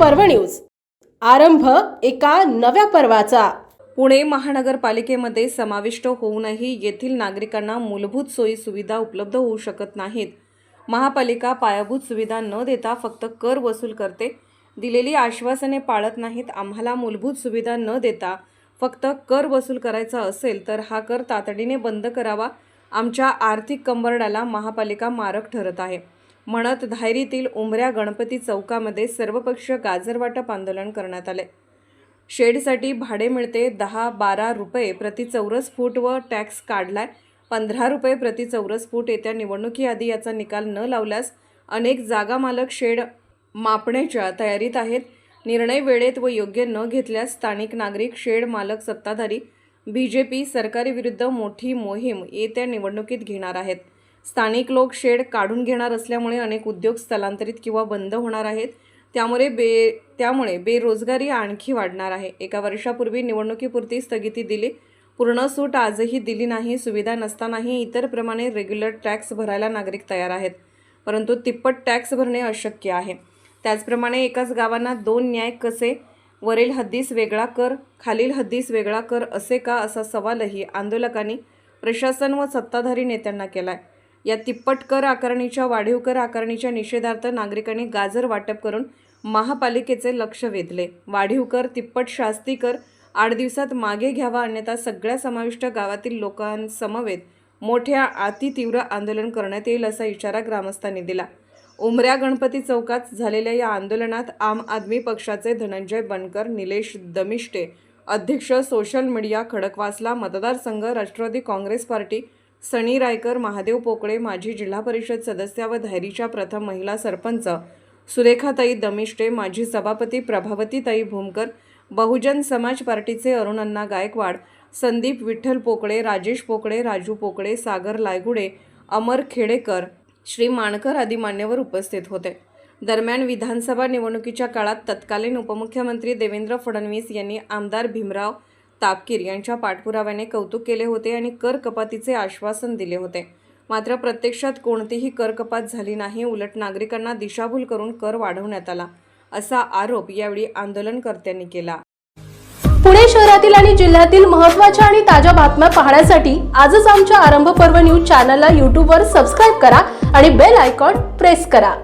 पर्व न्यूज. आरंभ एका नव्या पर्वाचा. पुणे महानगरपालिकेमध्ये समाविष्ट होऊनही येथील नागरिकांना मूलभूत सोयी सुविधा उपलब्ध होऊ शकत नाहीत. महापालिका पायाभूत सुविधा न देता फक्त कर वसूल करते. दिलेली आश्वासने पाळत नाहीत आम्हाला मूलभूत सुविधा न देता फक्त कर वसूल करायचा असेल तर हा कर तातडीने बंद करावा. आमच्या आर्थिक कंबरड्याला महापालिका मारक ठरत आहे. म्हणत धायरीतील उमऱ्या गणपती चौकामध्ये सर्वपक्षीय गाजरवाटप आंदोलन करण्यात आले. शेडसाठी भाडे मिळते दहा बारा रुपये प्रति चौरस फूट व टॅक्स काढलाय. पंधरा रुपये प्रति चौरस फूट येत्या निवडणुकीआधी याचा निकाल न लावल्यास अनेक जागा मालक शेड मापण्याच्या तयारीत आहेत. निर्णय वेळेत व योग्य न घेतल्यास स्थानिक नागरिक शेड मालक सत्ताधारी बी जे पी सरकारी विरुद्ध मोठी मोहीम येत्या निवडणुकीत घेणार आहेत. स्थानिक लोक शेड काढून घेणार असल्यामुळे अनेक उद्योग स्थलांतरित किंवा बंद होणार आहेत. त्यामुळे बे त्यामुळे बेरोजगारी आणखी वाढणार आहे. एका वर्षापूर्वी निवडणुकीपुरती स्थगिती दिली. पूर्ण सूट आजही दिली नाही सुविधा नसतानाही इतर प्रमाणे रेग्युलर टॅक्स भरायला नागरिक तयार आहेत. परंतु तिप्पट टॅक्स भरणे अशक्य आहे. त्याचप्रमाणे एकाच गावांना दोन न्याय कसे? वरील हद्दीस वेगळा कर खालील हद्दीस वेगळा कर असे का असा सवालही आंदोलकांनी प्रशासन व सत्ताधारी नेत्यांना केला आहे या तिप्पट कर आकारणीच्या वाढीव कर आकारणीच्या निषेधार्थ नागरिकांनी गाजर वाटप करून महापालिकेचे लक्ष वेधले. वाढीव कर तिप्पट शास्ती कर आठ दिवसात मागे घ्यावा अन्यथा सगळ्या समाविष्ट गावातील लोकांसमवेत मोठ्या अतितीव्र आंदोलन करण्यात येईल असा इशारा ग्रामस्थांनी दिला. उमऱ्या गणपती चौकात झालेल्या या आंदोलनात आम आदमी पक्षाचे धनंजय बनकर निलेश दमिष्टे अध्यक्ष सोशल मीडिया खडकवासला मतदारसंघ राष्ट्रवादी काँग्रेस पार्टी सनी रायकर महादेव पोकळे माजी जिल्हा परिषद सदस्या व धैरीच्या प्रथम महिला सरपंच सुरेखाताई दमिष्टे माजी सभापती प्रभावतीताई भूमकर बहुजन समाज पार्टीचे अरुणअण्णा गायकवाड संदीप विठ्ठल पोकळे राजेश पोकळे राजू पोकळे सागर लायगुडे अमर खेडेकर श्री माणकर आदी मान्यवर उपस्थित होते. दरम्यान विधानसभा निवडणुकीच्या काळात तत्कालीन उपमुख्यमंत्री देवेंद्र फडणवीस यांनी आमदार भीमराव तापकीर यांच्या पाठपुराव्याने कौतुक केले होते आणि कर कपातीचे आश्वासन दिले होते. मात्र प्रत्यक्षात कोणतीही कर कपात झाली नाही उलट नागरिकांना दिशाभूल करून कर वाढवण्यात आला असा आरोप यावेळी आंदोलनकर्त्यांनी केला. पुणे शहरातील आणि जिल्ह्यातील महत्त्वाच्या आणि ताज्या बातम्या पाहण्यासाठी आजच आमच्या आरंभ पर्व न्यूज चॅनलला यूट्यूबवर सबस्क्राईब करा आणि बेल आयकॉन प्रेस करा.